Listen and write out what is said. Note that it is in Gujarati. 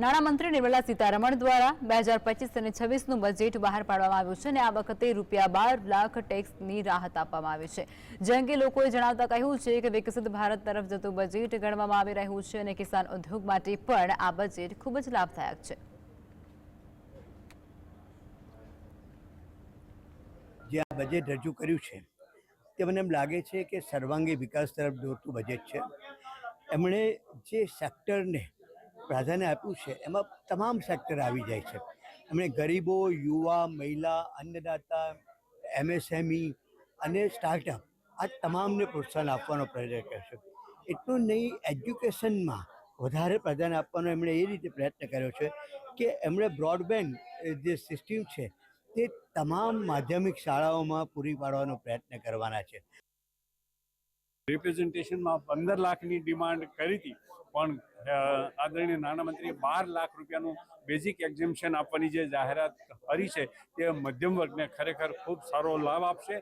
નાણામંત્રી નિર્મલા સીતારમણ દ્વારા બે હજાર પચીસ અને છવ્વીસનું બજેટ બહાર પાડવામાં આવ્યું છે અને આ વખતે રૂપિયા બાર લાખ ટેક્સની રાહત આપવામાં આવી છે. જે અંગે લોકોએ જણાવતા કહ્યું છે કે વિકસિત ભારત તરફ જતું બજેટ ગણવામાં આવી રહ્યું છે અને કિસાન ઉદ્યોગ માટે પણ આ બજેટ ખૂબ જ લાભદાયક છે. જે આ બજેટ રજૂ કર્યું છે, તે મને એમ લાગે છે કે સર્વાંગી વિકાસ તરફ દોરતું બજેટ છે. એમણે જે સેક્ટરને પ્રાધાન્ય આપ્યું છે, એમાં તમામ સેક્ટર આવી જાય છે. એમણે ગરીબો, યુવા, મહિલા, અન્નદાતા, એમએસએમઈ અને સ્ટાર્ટઅપ આ તમામને પ્રોત્સાહન આપવાનો પ્રયત્ન કરશે. એટલું નહીં એજ્યુકેશનમાં વધારે પ્રાધાન્ય આપવાનો એમણે એ રીતે પ્રયત્ન કર્યો છે કે એમણે બ્રોડબેન્ડ જે સિસ્ટમ છે, તે તમામ માધ્યમિક શાળાઓમાં પૂરી પાડવાનો પ્રયત્ન કરવાના છે. રિપ્રેઝન્ટેશનમાં પંદર લાખની ડિમાન્ડ કરી હતી. પણ આદરણીય નાણામંત્રીએ બાર લાખ રૂપિયાનું બેઝિક એક્ઝેમ્પશન આપવાની જે જાહેરાત કરી છે, તે મધ્યમ વર્ગને ખરેખર ખૂબ સારો લાભ આપશે.